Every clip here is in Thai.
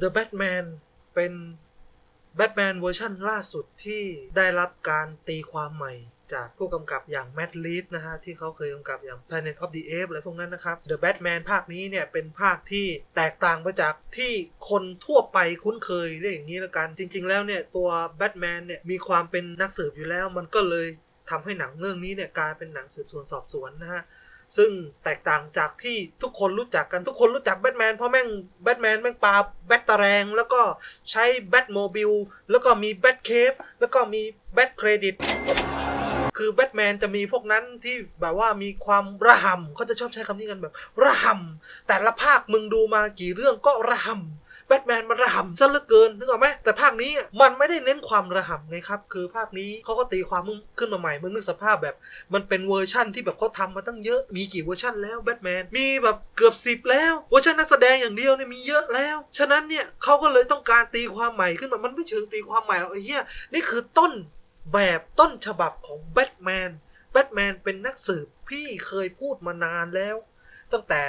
The Batman เป็นแบทแมนเวอร์ชันล่าสุดที่ได้รับการตีความใหม่จากผู้กำกับอย่างแม t ์ลีฟนะฮะ ที่เขาเคยกำกับอย่าง Planet of the Apes อะไรพวกนั้นนะครับ The Batman ภาคนี้เนี่ย เป็นภาคที่แตกต่างไปจากที่คนทั่วไปคุ้นเคยเรียกอย่างนี้แล้วกัน จริง ๆ แล้วเนี่ย ตัวแบทแมนเนี่ย มีความเป็นนักสืบอยู่แล้ว มันก็เลยทำให้หนังเรื่องนี้เนี่ยกลายเป็นหนังสืบสวนสอบสวนนะฮะ ซึ่งแตกต่างจากที่ทุกคนรู้จักกันทุกคนรู้จักแบทแมนเพราะแม่งแบทแมนแม่งปาแบตตะแรงแล้วก็ใช้แบทโมบิลแล้วก็มีแบทเคปแล้วก็มีแบทเครดิตคือแบทแมนจะมีพวกนั้นที่แบบว่ามีความระห่ำเขาจะชอบใช้คำนี้กันแบบ ระห่ำแต่ละภาคมึงดูมากี่เรื่องก็ระห่ำ แบทแมนมันระห่ำซะเหลือเกินนึกออกไหมแต่ภาคนี้มันไม่ได้เน้นความระห่ำไงครับ คือภาคนี้เขาก็ตีความมึงขึ้นมาใหม่มึงนึกสภาพแบบ มันเป็นเวอร์ชั่นที่แบบเขาทำมาตั้งเยอะมีกี่เวอร์ชั่นแล้วแบทแมนมีแบบเกือบสิบแล้วเวอร์ชันนักแสดงอย่างเดียวเนี่ยมีเยอะแล้ว ฉะนั้นเนี่ยเขาก็เลยต้องการตีความใหม่ขึ้นมามันไม่เชิงตีความใหม่หรอกไอ้เหี้ยนี่คือต้นแบบต้นฉบับของแบทแมนแบทแมนเป็นนักสืบพี่เคยพูดมานานแล้ว ตั้งแต่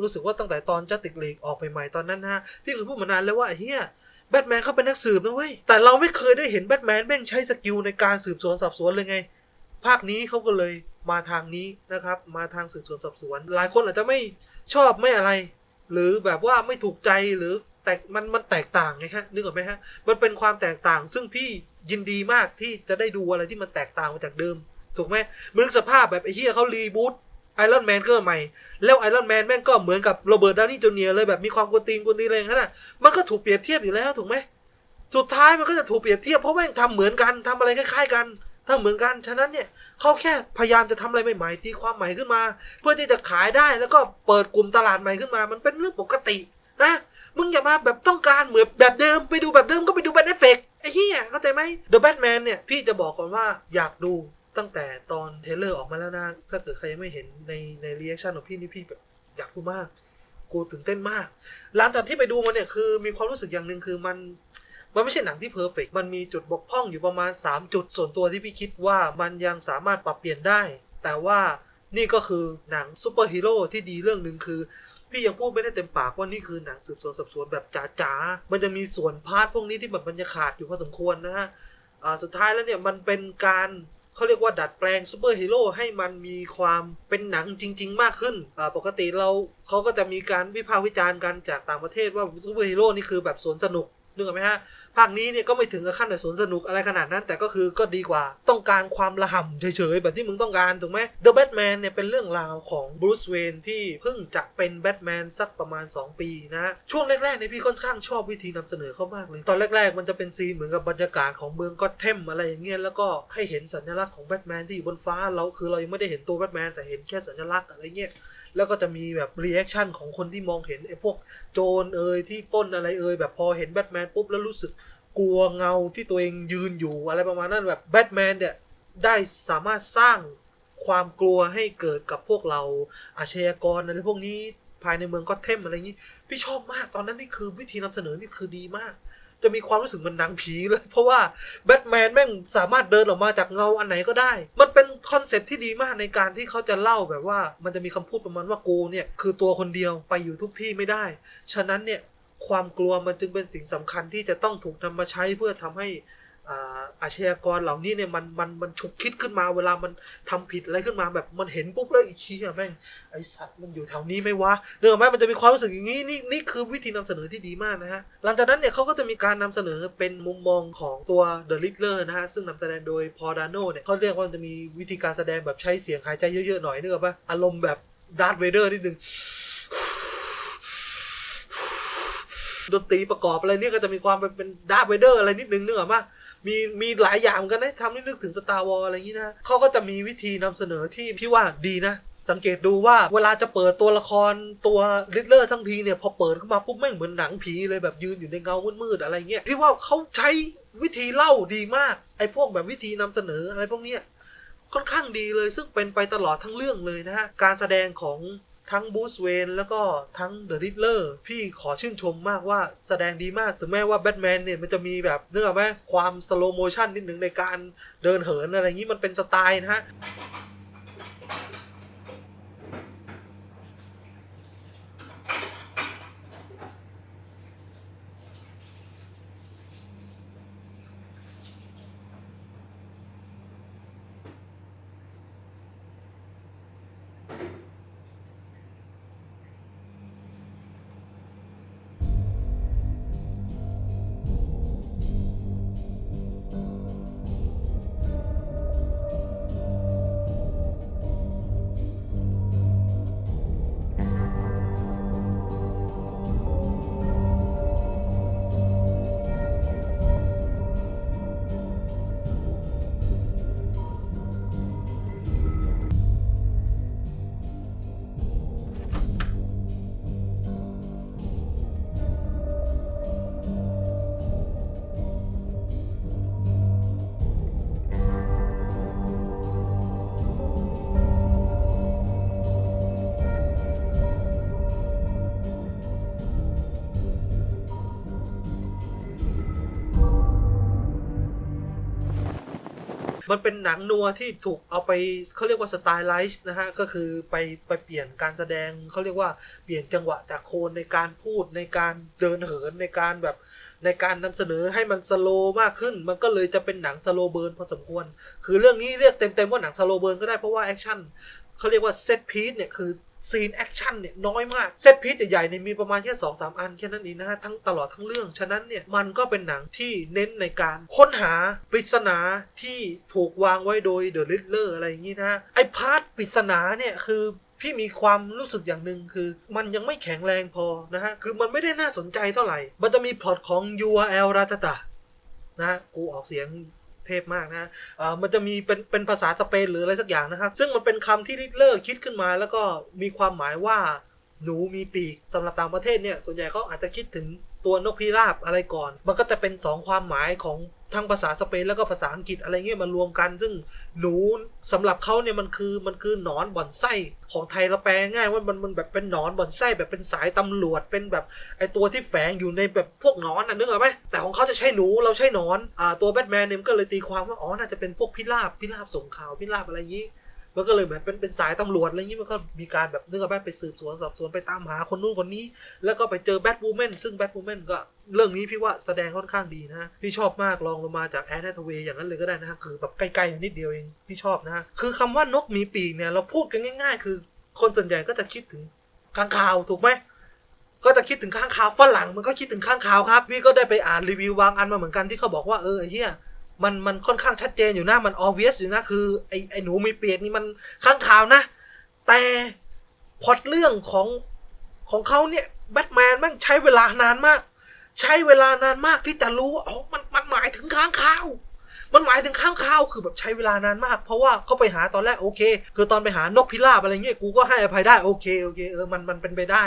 รู้สึกว่าตั้งแต่ตอนจัติกลีกออกใหม่ๆตอนนั้นนะพี่เคยพูดมานานแล้วว่าไอ้เฮียแบทแมนเขาเป็นนักสืบนะเว้ย แต่เราไม่เคยได้เห็นแบทแมนแม่งใช้สกิลในการสืบสวนสอบสวนเลยไง ภาคนี้เขาก็เลยมาทางนี้นะครับ มาทางสืบสวนสอบสวน หลายคนอาจจะไม่ชอบไม่อะไร หรือแบบว่าไม่ถูกใจหรือแตกมันมันแตกต่างไงฮะนึกออกไหมฮะ มันเป็นความแตกต่าง ซึ่งพี่ยินดีมากที่จะได้ดูอะไรที่มันแตกต่างมาจากเดิม ถูกไหมมึงนึกสภาพแบบไอ้เหี้ยเขารีบูต ไอรอนแมนกิดใหม่ แล้วไอรอนแมนแม่งก็เหมือนกับโรเบิร์ตดาวนี่จูเนียร์เลยแบบมีความกวนตีนกวนตีนอะไรอย่างนั้นน่ะมันก็ถูกเปรียบเทียบอยู่แล้วถูกไหมสุดท้ายมันก็จะถูกเปรียบเทียบเพราะแม่งทำเหมือนกันทำอะไรคล้ายๆกันทำเหมือนกันฉะนั้นเนี่ยเขาแค่พยายามจะทำอะไรใหม่ๆตีความใหม่ขึ้นมา เพื่อที่จะขายได้แล้วก็เปิดกลุ่มตลาดใหม่ขึ้นมา มันเป็นเรื่องปกตินะมึงอย่ามาแบบต้องการเหมือนแบบเดิมไปดูแบบเดิมก็ไปดูแบทเอฟเฟกไอ้เหี้ยเข้าใจไหม The Batman เนี่ยพี่จะบอกก่อนว่าอยากดู ตั้งแต่ตอนเทเลอร์ออกมาแล้วนะ ถ้าเกิดใครยังไม่เห็นในในรีแอคชั่นของพี่นี่พี่แบบอยากดูมาก กูตื่นเต้นมาก หลังจากที่ไปดูมันเนี่ยคือมีความรู้สึกอย่างหนึ่งคือมัน มันไม่ใช่หนังที่เพอร์เฟกมันมีจุดบกพร่องอยู่ประมาณ 3 จุดส่วนตัวที่พี่คิดว่ามันยังสามารถปรับเปลี่ยนได้ แต่ว่านี่ก็คือหนังซูเปอร์ฮีโร่ที่ดีเรื่องหนึ่งคือ พี่ยังพูดไม่ได้เต็มปากว่านี่คือหนังสืบสวนสอบสวนแบบจ๋าๆ มันจะมีส่วนพาร์ทพวกนี้ที่แบบมันจะขาดอยู่พอสมควรนะฮะอ่าสุดท้ายแล้วเนี่ยมันเป็นการ เขาเรียกว่าดัดแปลงซูเปอร์ฮีโร่ให้มันมีความเป็นหนังจริง ๆ มากขึ้น ปกติเราเขาก็จะมีการวิพากษ์วิจารณ์กันจากต่างประเทศว่าซูเปอร์ฮีโร่นี่คือแบบสวนสนุก นึกออกไหมฮะ ภาคนี้เนี่ยก็ไม่ถึงกับขั้นแบบสนสนุกอะไรขนาดนั้น แต่ก็คือก็ดีกว่าต้องการความระห่ำเฉยๆ แบบที่มึงต้องการ ถูกไหม The Batman เนี่ยเป็นเรื่องราวของบรูซเวนที่เพิ่งจะเป็นแบทแมนสักประมาณ 2 ปีนะช่วงแรกๆเนี่ยพี่ค่อนข้างชอบวิธีนำเสนอเขามากเลย ตอนแรก ๆ มันจะเป็นซีนเหมือนกับบรรยากาศของเมืองก็เทมอะไรอย่างเงี้ยแล้วก็ให้เห็นสัญลักษณ์ของแบทแมนที่อยู่บนฟ้าเราคือเรายังไม่ได้เห็นตัวแบทแมนแต่เห็นแค่สัญลักษณ์อะไรเงี้ย แล้วก็จะมีแบบรีแอคชั่นของคนที่มองเห็นไอ้พวกโจรเอ่ยที่ป้นอะไรเอ่ยแบบพอเห็นแบทแมนปุ๊บแล้วรู้สึกกลัวเงาที่ตัวเองยืนอยู่อะไรประมาณนั้นแบบแบทแมนเนี่ยได้สามารถสร้างความกลัวให้เกิดกับพวกเราอาชญากรอะไรพวกนี้ภายในเมืองก็เทมอะไรอย่างนี้ พี่ชอบมากตอนนั้นนี่คือวิธีนำเสนอนี่คือดีมาก จะมีความรู้สึกเหมันหนังผีเลย เพราะว่าแบทแมนแม่งสามารถเดินออกมาจากเงาอันไหนก็ได้ มันเป็นคอนเซปที่ดีมากในการที่เขาจะเล่าแบบว่า มันจะมีคำพูดประมาณว่ากูเนี่ยคือตัวคนเดียวไปอยู่ทุกที่ไม่ได้ ฉะนั้นเนี่ยความกลัวมันจึงเป็นสิ่งสำคัญที่จะต้องถูกนำมาใช้เพื่อทำให้ อาชญากรเหล่านี้เนี่ยมันมันมันฉุกคิดขึ้นมาเวลามันทำผิดอะไรขึ้นมาแบบมันเห็นปุ๊บแล้วอีกทีอะแม่งไอสัตว์มันอยู่แถวนี้ไหมวะเรื่องไหมมันจะมีความรู้สึกอย่างนี้นี่นี่คือวิธีนำเสนอที่ดีมากนะฮะหลังจากนั้นเนี่ยเขาก็จะมีการนำเสนอเป็นมุมมองของตัว The Riddler นะฮะซึ่งนำแสดงโดยพอดานโนเนี่ยเขาเรียกว่ามันจะมีวิธีการแสดงแบบใช้เสียงหายใจเยอะๆหน่อยเนึกออกปะอารมณ์แบบดาร์ธเวเดอร์นิดนึงดนตรีประกอบอะไรเนี่ยก็จะมีความเป็นดาร์ธเวเดอร์อะไรนิดนึงเนึกออกปะ มีมีหลายอย่างกันนะทำให้นึกถึงสตาร์วอลอะไรอย่างนี้นะเขาก็จะมีวิธีนำเสนอที่พี่ว่าดีนะ สังเกตดูว่าเวลาจะเปิดตัวละครตัวริดเลอร์ทั้งทีเนี่ย พอเปิดเข้ามาปุ๊บแม่งเหมือนหนังผีเลยแบบยืนอยู่ในเงามืดๆอะไรเงี้ยพี่ว่าเขาใช้วิธีเล่าดีมากไอ้พวกแบบวิธีนำเสนออะไรพวกเนี้ยค่อนข้างดีเลยซึ่งเป็นไปตลอดทั้งเรื่องเลยนะฮะการแสดงของ ทั้งบูสเวนแล้วก็ทั้งเดอะริดเลอร์พี่ขอชื่นชมมากว่าแสดงดีมากถึงแม้ว่าแบทแมนเนี่ยมันจะมีแบบเนื้ออกไหมความสโลโมชันนิดหนึ่งในการเดินเหินอะไรอย่างนี้มันเป็นสไตล์นะฮะ มันเป็นหนังนัวที่ถูกเอาไปเขาเรียกว่าสไตล์ไลซ์นะฮะ ก็คือไปไปเปลี่ยนการแสดงเขาเรียกว่าเปลี่ยนจังหวะจากโคนในการพูดในการเดินเหินในการแบบในการนำเสนอให้มันสโลว์มากขึ้น มันก็เลยจะเป็นหนังสโลเบิร์นพอสมควร คือเรื่องนี้เรียกเต็มๆว่าหนังสโลเบิร์นก็ได้เพราะว่าแอคชั่นเขาเรียกว่าเซตพีซเนี่ยคือ ซีนแอคชั่นเนี่ยน้อยมาก เซตพีซใหญ่ๆเนี่ยมีประมาณแค่สองสามอันแค่นั้นเองนะฮะทั้งตลอดทั้งเรื่อง ฉะนั้นเนี่ยมันก็เป็นหนังที่เน้นในการค้นหาปริศนาที่ถูกวางไว้โดยเดอะลิ d เลอร์อะไรอย่างนี้นะไอพาร์ทปริศนาเนี่ยคือพี่มีความรู้สึกอย่างหนึ่งคือ มันยังไม่แข็งแรงพอนะฮะ คือมันไม่ได้น่าสนใจเท่าไหร่ มันจะมีพล็อตของ URL ราตตานะกูออกเสียง เทพมากนะเอ่อมันจะมีเป็นเป็นภาษาสเปนหรืออะไรสักอย่างนะครับ ซึ่งมันเป็นคำที่ลิเลอร์คิดขึ้นมา แล้วก็มีความหมายว่าหนูมีปีกสำหรับต่างประเทศเนี่ยส่วนใหญ่เขาอาจจะคิดถึงตัวนกพิราบอะไรก่อน มันก็จะเป็นสองความหมายของ ทั้งภาษาสเปนแล้วก็ภาษาอังกฤษอะไรเงี้ยมารวมกัน ซึ่งหนูสำหรับเขาเนี่ยมันคือมันคือหนอนบ่อนไส้ของไทยเราแปลง่ายว่ามันมันแบบเป็นหนอนบ่อนไส้แบบเป็นสายตำรวจเป็นแบบไอตัวที่แฝงอยู่ในแบบพวกหนอนน่ะนึกออกไหมแต่ของเขาจะใช่หนูเราใช่หนอนอ่าตัวแบทแมนเนี่ยมันก็เลยตีความว่าอ๋อน่าจะเป็นพวกพิราบพิราบส่งข่าวพิราบอะไรอย่างงี้ มันก็เลยเหมือนเป็นเป็นสายตำรวจอะไรอย่างนี้มันก็มีการแบบนึกว่าไปสืบสวนสอบสวนไปตามหาคนนู้นคนนี้ แล้วก็ไปเจอแบทวูแมนซึ่งแบทวูแมนก็เรื่องนี้พี่ว่าแสดงค่อนข้างดีนะพี่ชอบมากลองลงมาจากแอนนาทเวย์อย่างนั้นเลยก็ได้นะฮะคือแบบใกล้ๆนิดเดียวเองพี่ชอบนะคือคำว่านกมีปีกเนี่ยเราพูดกันง่าย ๆ คือ คนส่วนใหญ่ก็จะคิดถึงข้างคาวถูกไหมก็จะคิดถึงข้างคาวฝรั่งมันก็คิดถึงข้างคาวครับ พี่ก็ได้ไปอ่านรีวิวบางอันมาเหมือนกันที่เขาบอกว่าเออไอ้เหี้ย มันมันค่อนข้างชัดเจนอยู่นะ มัน obvious อยู่นะ คือไอไอหนูมีเปียกนี่มันข้างคาวนะ แต่พอตเรื่องของของเขาเนี่ยแบทแมนม่งใช้เวลานานมาก ใช้เวลานานมากที่จะรู้ว่าอ๋อมันมันหมายถึงข้างคาว มันหมายถึงข้างคาวคือแบบใช้เวลานานมาก เพราะว่าเขาไปหาตอนแรกโอเค คือตอนไปหานกพิราบอะไรเงี้ยกูก็ให้อภัยได้โอเคโอเคเออมันมันเป็นไปได้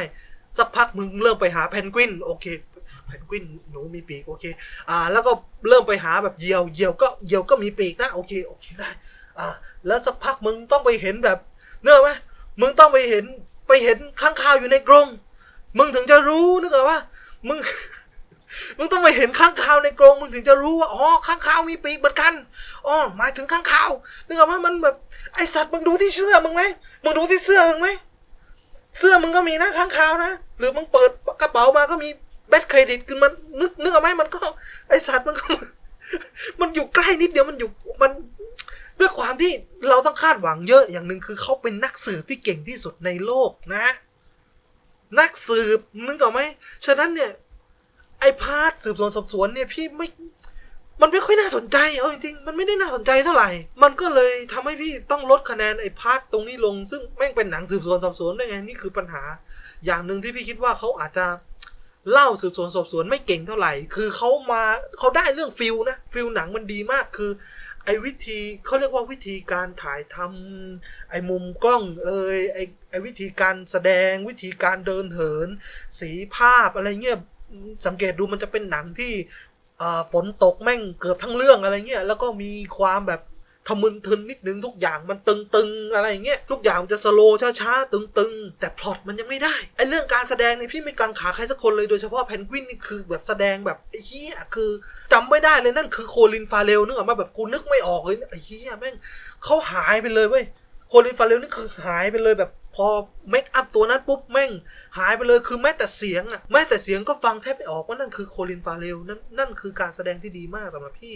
สักพักมึงเริ่มไปหาเพนกวินโอเค เพ นกวินหนูมีปีกโอเค อ่า แล้วก็เริ่มไปหาแบบเหยี่ยวเหยี่ยวก็เหยี่ยวก็มีปีกนะโอเคโอเคได้ อ่า แล้วสักพักมึงต้องไปเห็นแบบเนื้อไหมมึงต้องไปเห็นไปเห็นข้างคาวอยู่ในกรง มึงถึงจะรู้นึกออกว่ามึงมึงต้องไปเห็นข้างคาวในกรงมึงถึงจะรู้ว่าอ๋อข้างคาวมีปีกเหมือนกันอ๋อหมายถึงข้างคาวนึกออกว่ามันแบบไอสัตว์มึงดูที่เสื้อมึงไหมมึงดูที่เสื้อมึงไหมเสื้อมึงก็มีนะข้างคาวนะหรือมึงเปิดกระเป๋ามาก็มี แบตเครดิตขึ้นมันนึกนึกออกไหมมันก็ ไอสัตว์มันก็ มันอยู่ใกล้นิดเดียวมันอยู่มันด้วยความที่เราต้องคาดหวังเยอะอย่างหนึ่งคือเขาเป็นนักสืบที่เก่งที่สุดในโลกนะ นักสืบนึกออกไหมฉะนั้นเนี่ย ไอพาร์ทสืบสวนสอบสวนเนี่ยพี่ไม่มันไม่ค่อยน่าสนใจเอาจริงๆ มันไม่ได้น่าสนใจเท่าไหร่ มันก็เลยทำให้พี่ต้องลดคะแนนไอ้พาร์ทตรงนี้ลง ซึ่งแม่งเป็นหนังสืบสวนสอบสวนได้ไง นี่คือปัญหา อย่างหนึ่งที่พี่คิดว่าเขาอาจจะ เล่าสืบสวนสอบสวนไม่เก่งเท่าไหร่ คือเขามาเขาได้เรื่องฟิลนะฟิลหนังมันดีมากคือ ไอ้วิธีเขาเรียกว่าวิธีการถ่ายทำไอ้มุมกล้องเอยไอ้ไอ้วิธีการแสดงวิธีการเดินเหิน สีภาพอะไรเงี้ยสังเกตดูมันจะเป็นหนังที่ฝนตกแม่งเกือบทั้งเรื่องอะไรเงี้ยแล้วก็มีความแบบ ทมึนทึนนิดนึงทุกอย่างมันตึงๆอะไรอย่างเงี้ยทุกอย่างมันจะสโลช้าๆตึงๆ แต่พล็อตมันยังไม่ได้ไอเรื่องการแสดงเนี่ยพี่ไม่กังขาใครสักคนเลยโดยเฉพาะเพนกวินนี่คือแบบแสดงแบบไอ้เหี้ยคือจำไม่ได้เลยนั่นคือโคลินฟาเรลนึกออกมาแบบกูนึกไม่ออกเลยไอ้เหี้ยแม่งเขาหายไปเลยเว้ยโคลินฟาเรลนี่คือหายไปเลยแบบพอเมคอัพตัวนั้นปุ๊บแม่งหายไปเลยคือแม้แต่เสียงอะแม้แต่เสียงก็ฟังแทบไม่ออกว่านั่นคือโคลินฟาเรลนั่นนั่นคือการแสดงที่ดีมากสำหรับพี่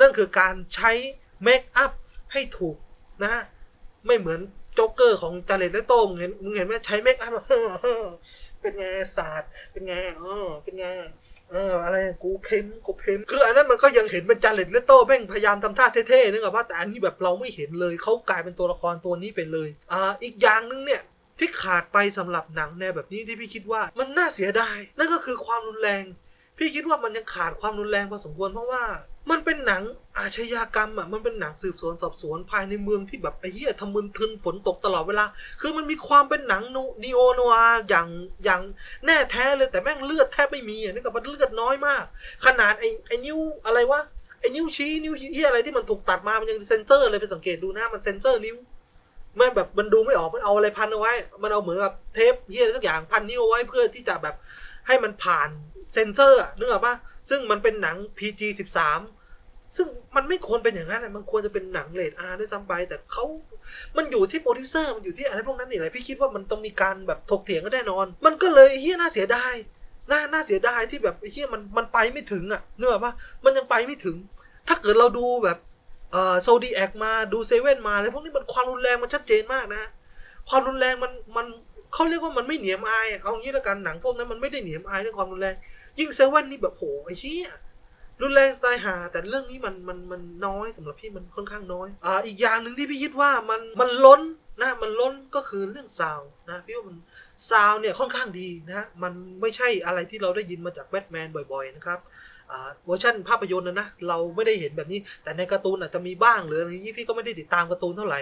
นั่นคือการใช้ เมคอัพให้ถูกนะ ไม่เหมือนโจ๊กเกอร์ของจาเลตและโต้งเห็นมึงเห็นไหมใช้เมคอัพเป็นไงศาสตร์เป็นไงเออเป็นไงเอออะไรกูเพมกูเพมคืออันนั้นมันก็ยังเห็นเป็นจาเลตและโต้แม่งพยายามทำท่าเท่ๆนึกออกปะแต่อันนี้แบบเราไม่เห็นเลยเขากลายเป็นตัวละครตัวนี้ไปเลยอ่าอีกอย่างหนึงเนี่ยที่ขาดไปสำหรับหนังแนวแบบนี้ที่พี่คิดว่ามันน่าเสียดายนั่นก็คือความรุนแรง พี่คิดว่ามันยังขาดความรุนแรงพอสมควรเพราะว่า มันเป็นหนังอาชญากรรมอะมันเป็นหนังสืบสวนสอบสวนภายในเมืองที่แบบไอ้เหี้ยทำมึนทึนฝนตกตลอดเวลา คือมันมีความเป็นหนังนีโอโนอาอย่างอย่างแน่แท้เลยแต่แม่งเลือดแทบไม่มีอะนึกว่ามันเลือดน้อยมาก ขนาดไอ้ไอ้นิ้วอะไรวะไอ้นิ้วชี้นิ้วชี้อะไรที่มันถูกตัดมามันยังเซนเซอร์เลยไปสังเกตดูนะมันเซนเซอร์นิ้วไม่แบบมันดูไม่ออกมันเอาอะไรพันเอาไว้ มันเอาเหมือนแบบเทปเฮียอะไรสักอย่างพันนิ้วเอาไว้เพื่อที่จะแบบให้มันผ่านเซนเซอร์นึกออกปะซึ่งมันเป็นหนัง PG 13 ซึ่งมันไม่ควรเป็นอย่างนั้นมันควรจะเป็นหนังเลดอาร์ด้วยซ้ำไป แต่เขามันอยู่ที่โปรดิวเซอร์มันอยู่ที่อะไรพวกนั้นนี่แหละพี่คิดว่ามันต้องมีการแบบถกเถียงกันแน่นอน มันก็เลยเฮียน่าเสียดายน่าน่าเสียดายที่แบบเฮียมันมันไปไม่ถึงอะเนื้อปะมันยังไปไม่ถึง ถ้าเกิดเราดูแบบเอ่อโซดีแอคมาดูเซเว่นมาอะไรพวกนี้มันความรุนแรงมันชัดเจนมากนะ ความรุนแรงมันมันเขาเรียกว่ามันไม่เหนียมอายอะเอางี้แล้วกันหนังพวกนั้นมันไม่ได้เหนียมอายเรื่องความรุนแรงยิ่งเซเว่นนี่แบบโหไอ้เหี้ย รุนแรงสไตล์หา แต่เรื่องนี้มันมันมันน้อยสำหรับพี่มันค่อนข้างน้อยอ่าอีกอย่างหนึ่งที่พี่คิดว่ามันมันล้นนะมันล้นก็คือเรื่องซาวนะพี่ว่ามันซาวเนี่ยค่อนข้างดีนะมันไม่ใช่อะไรที่เราได้ยินมาจากแบทแมนบ่อยๆนะครับอ่าเวอร์ชันภาพยนตร์นะนะเราไม่ได้เห็นแบบนี้ แต่ในการ์ตูนอาจจะมีบ้างหรืออะไรอย่างนี้พี่ก็ไม่ได้ติดตามการ์ตูนเท่าไหร่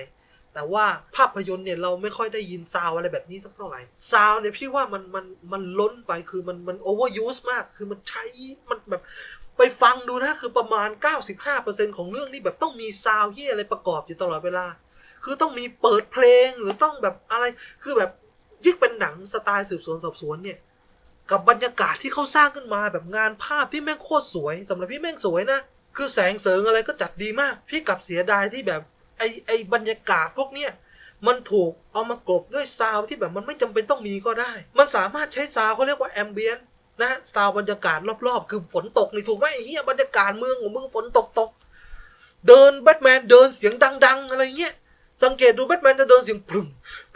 แต่ว่าภาพยนตร์เนี่ยเราไม่ค่อยได้ยินซาวอะไรแบบนี้สักเท่าไหร่ซาวเนี่ยพี่ว่ามันมันมันล้นไปคือมันมันโอเวอร์ยูสมาก คือมันใช้มันแบบไปฟังดูนะคือประมาณ 95%ของเรื่องนี่แบบต้องมีซาวที่อะไรประกอบอยู่ตลอดเวลา คือต้องมีเปิดเพลงหรือต้องแบบอะไรคือแบบยิ่งเป็นหนังสไตล์สืบสวนสอบสวนเนี่ยกับบรรยากาศที่เขาสร้างขึ้นมาแบบงานภาพที่แม่งโคตรสวยสำหรับพี่แม่งสวยนะ คือแสงเสริงอะไรก็จัดดีมาก พี่กลับเสียดายที่แบบ ไอไอบรรยากาศพวกเนี้ยมันถูกเอามากลบด้วยซาวที่แบบมันไม่จำเป็นต้องมีก็ได้ มันสามารถใช้ซาวเขาเรียกว่าแอมเบียนนะซาวบรรยากาศรอบๆ คือฝนตกนี่ถูกไหมไอ้เหี้ยบรรยากาศเมืองของมึงฝนตกตก เดินแบทแมนเดินเสียงดัง ๆ อะไรเงี้ย สังเกตดูแบทแมนจะเดินเสียงพรึม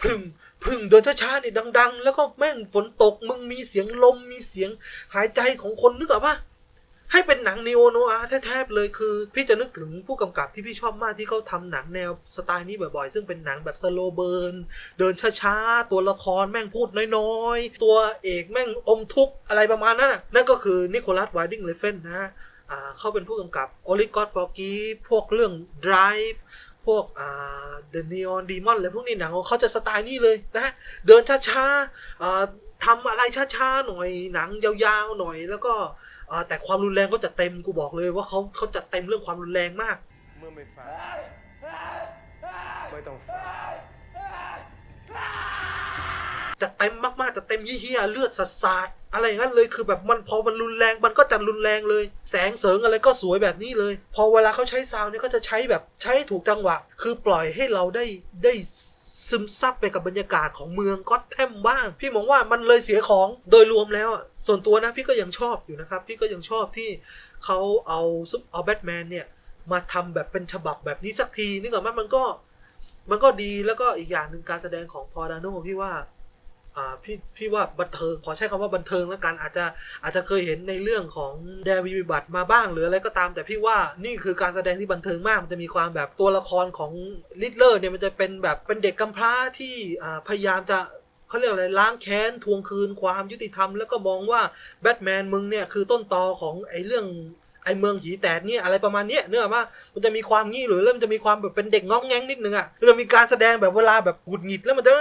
พรึมพรึมเดินช้าๆนี่ดัง ๆ แล้วก็แม่งฝนตกมึงมีเสียงลมมีเสียงหายใจของคนนึกออกปะ ให้เป็นหนังนีโอโนอาแท้ๆเลยคือ พี่จะนึกถึงผู้กำกับที่พี่ชอบมากที่เขาทำหนังแนวสไตล์นี้บ่อยๆ ซึ่งเป็นหนังแบบสโลเบิร์น เดินช้าๆ ตัวละครแม่งพูดน้อยๆ ตัวเอกแม่งอมทุกข์อะไรประมาณนั้นนั่นก็คือนิโคลัสไวดิงเลเฟนนะฮะเขาเป็นผู้กำกับโอลิกอ d ฟอร์กีพวกเรื่อง Drive พวกอ่า The Neon Demon อะไรพวกนี้หนังของเขาจะสไตล์นี้เลยนะ เดินช้าๆทำอะไรช้าๆหน่อยหนังยาวๆหน่อยแล้วก็ อ่าแต่ความรุนแรงก็จะเต็มกูบอกเลยว่าเขาเขาจะเต็มเรื่องความรุนแรงมาก เมื่อไม่ฟังไม่ต้องฟังจะเต็มมากๆจะเต็มเฮี้ยๆเลือดสาดๆอะไรอย่างนั้นเลยคือแบบมันพอมันรุนแรงมันก็จะรุนแรงเลย แสงเสริงอะไรก็สวยแบบนี้เลย พอเวลาเขาใช้ซาวน์เนี่ยก็จะใช้แบบใช้ให้ถูกจังหวะ คือปล่อยให้เราได้ได้ ซึมซับไปกับบรรยากาศของเมืองก็อตแทมบ้าง พี่มองว่ามันเลยเสียของโดยรวมแล้วส่วนตัวนะพี่ก็ยังชอบอยู่นะครับ พี่ก็ยังชอบที่เขาเอาซุปเอาแบทแมนเนี่ย มาทำแบบเป็นฉบับแบบนี้สักทีนึกออกไหมมันก็ มันก็ดีแล้วก็อีกอย่างหนึ่งการแสดงของพอดานโนพี่ว่า พี่พี่ว่าบันเทิงขอใช้คำว่าบันเทิงแล้วกันอาจจะอาจจะเคยเห็นในเรื่องของแดวีวิบัติมาบ้างหรืออะไรก็ตาม แต่พี่ว่านี่คือการแสดงที่บันเทิงมากมันจะมีความแบบตัวละครของลิทเลอร์เนี่ยมันจะเป็นแบบเป็นเด็กกำพร้าที่พยายามจะเขาเรียกอะไรล้างแค้นทวงคืนความยุติธรรม แล้วก็มองว่าแบทแมนมึงเนี่ยคือต้นตอของไอ้เรื่องไอ้เมืองหีแตกเนี่ยอะไรประมาณเนี้ยเนื้ออกว่ามันจะมีความงี้หรือแล้วมันจะมีความแบบเป็นเด็กง้องแงงนิดนึงอะมันจะมีการแสดงแบบเวลาแบบหงุดหงิดแล้วมันจะ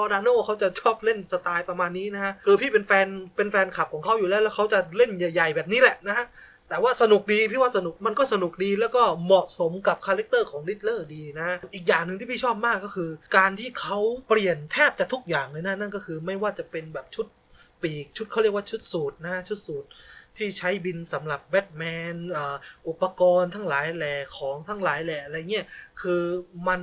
อดาโน่เขาจะชอบเล่นสไตล์ประมาณนี้นะฮะคือพี่เป็นแฟนเป็นแฟนคลับของเขาอยู่แล้วแล้วเขาจะเล่นใหญ่ ๆ แบบนี้แหละนะฮะแต่ว่าสนุกดีพี่ว่าสนุกมันก็สนุกดีแล้วก็เหมาะสมกับคาแรคเตอร์ของลิทเลอร์ดีนะ อีกอย่างหนึ่งที่พี่ชอบมากก็คือ การที่เขาเปลี่ยนแทบจะทุกอย่างเลยนะ นั่นก็คือไม่ว่าจะเป็นแบบชุดปีก ชุดเขาเรียกว่าชุดสูทนะชุดสูทที่ใช้บินสำหรับแบทแมนอุปกรณ์ทั้งหลายแหล่ของทั้งหลายแหล่อะไรเงี้ยคือมัน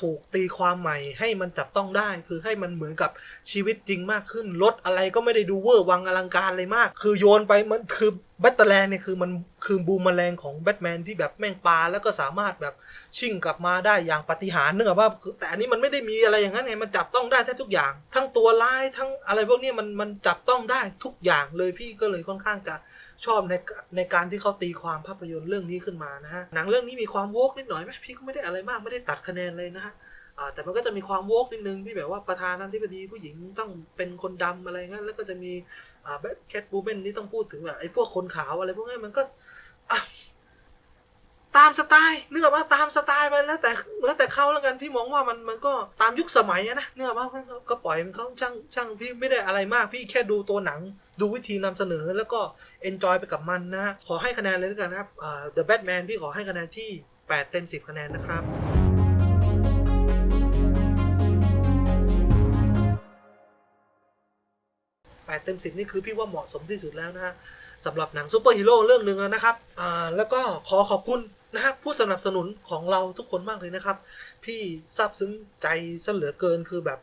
ถูกตีความใหม่ให้มันจับต้องได้ คือให้มันเหมือนกับชีวิตจริงมากขึ้นรถอะไรก็ไม่ได้ดูเวอร์วังอลังการเลยมาก คือโยนไปมันคือแบทเตอร์แลนเนี่ยคือมันคือบูมแมลงของแบทแมนที่แบบแม่งปลาแล้วก็สามารถแบบชิ่งกลับมาได้อย่างปฏิหาริย์นึกออกว่าแต่อันนี้มันไม่ได้มีอะไรอย่างนั้นไงมันจับต้องได้แทบทุกอย่าง ทั้งตัวร้ายทั้งอะไรพวกนี้มันมันจับต้องได้ทุกอย่างเลยพี่ก็เลยค่อนข้างจะ ชอบในในการที่เขาตีความภาพยนตร์เรื่องนี้ขึ้นมานะฮะหนังเรื่องนี้มีความโวกนิดหน่อยไหมพี่ก็ไม่ได้อะไรมากไม่ได้ตัดคะแนนเลยนะฮะแต่มันก็จะมีความโวกนิดนึงที่แบบว่าประธานาธิบดีผู้หญิงต้องเป็นคนดำอะไรเงี้ยแล้วก็จะมีแบทแคทบูเมนที่ต้องพูดถึงแบบไอ้พวกคนขาวอะไรพวกนี้มันก็ตามสไตล์เนื้อว่าตามสไตล์ไปแล้วแต่แล้วแต่เขาแล้วกันพี่มองว่ามันมันก็ตามยุคสมัยนะเนื้อว่าก็ปล่อยมันเขาช่างช่างพี่ไม่ได้อะไรมากพี่แค่ดูตัวหนัง ดูวิธีนำเสนอแล้วก็ enjoy ไปกับมันนะฮะขอให้คะแนนเลยแล้วกันนะครับ The Batman พี่ขอให้คะแนนที่ 8 เต็ม 10 คะแนนนะครับ8เต็ม10นี่คือพี่ว่าเหมาะสมที่สุดแล้วนะฮะสำหรับหนังซูเปอร์ฮีโร่เรื่องหนึ่งนะครับอ่าแล้วก็ขอขอบคุณนะฮะผู้สนับสนุนของเราทุกคนมากเลยนะครับ พี่ซาบซึ้งใจซะเหลือเกินคือแบบ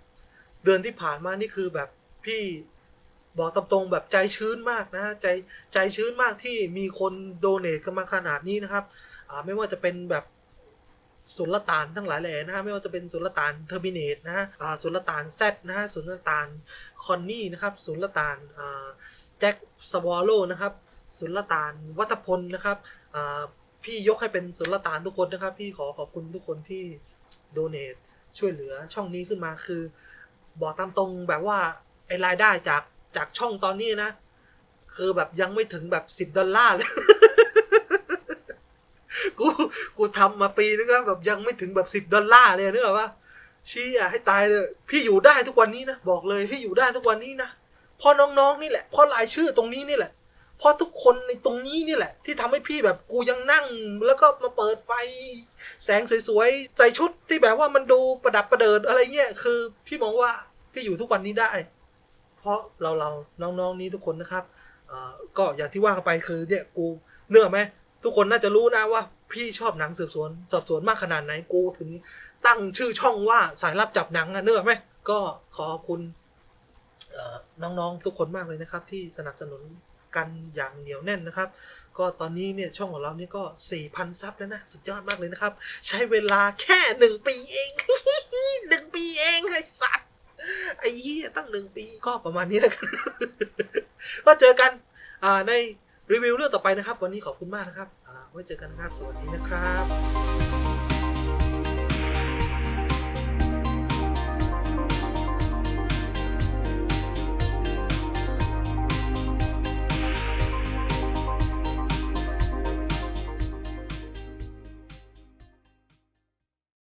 เดือนที่ผ่านมานี่คือแบบพี่ บอกตามตรงแบบใจชื้นมากนะฮะใจใจชื้นมากที่มีคนโดเนทกันมาขนาดนี้นะครับไม่ว่าจะเป็นแบบสุลต่านทั้งหลายแหล่นะฮะไม่ว่าจะเป็นสุลต่านเทอร์มินเนตนะฮะสุลต่านแซดนะฮะสุลต่านคอนนี่นะครับสุลต่านแจ็คสวอลโลนะครับสุลต่านวัตพลนะครับพี่ยกให้เป็นสุลต่านทุกคนนะครับ พี่ขอขอบคุณทุกคนที่โดเน a ช่วยเหลือช่องนี้ขึ้นมาคือ บอกตามตรงแบบว่าไอรายได้จาก จากช่องตอนนี้นะ คือแบบยังไม่ถึงแบบสิบดอลลาร์เลยกูกูทำมาปีนึงแล้วแบบยังไม่ถึงแบบสิบดอลลาร์เลยนึกออกปะชี้อะให้ตายเลยพี่อยู่ได้ทุกวันนี้นะบอกเลยพี่อยู่ได้ทุกวันนี้นะเพราะน้องๆนี่แหละเพราะรายชื่อตรงนี้นี่แหละเพราะทุกคนในตรงนี้นี่แหละ ที่ทำให้พี่แบบกูยังนั่ง แล้วก็มาเปิดไฟแสงสวยๆใส่ชุดที่แบบว่ามันดูประดับประเดิดอะไรเงี้ยคือ พี่มองว่าพี่อยู่ทุกวันนี้ได้ ราะเราเราน้องๆนี้ทุกคนนะครับก็อย่างที่ว่ากันไปคือเนี่ยกูเนื่อไหมทุกคนน่าจะรู้นะว่า พี่ชอบหนังสืบสวนสอบสวนมากขนาดไหนกูถึงตั้งชื่อช่องว่าสายลับจับหนังอะเนื่อไหมก็ขอบคุณน้องๆทุกคนมากเลยนะครับ ที่สนับสนุนกันอย่างเหนียวแน่นนะครับ ก็ตอนนี้เนี่ยช่องของเรานี่ก็ 4,000 ซับแล้วนะ สุดยอดมากเลยนะครับ ใช้เวลาแค่หนึ่งปีเองหนึ่งปีเองไอ้สั ไอ้เหี้ยตั้งหนึ่งปีก็ประมาณนี้แล้วกันก็เจอกันอ่าในรีวิวเรื่องต่อไปนะครับ วันนี้ขอบคุณมากนะครับอ่าไว้เจอกันนะครับ สวัสดีนะครับ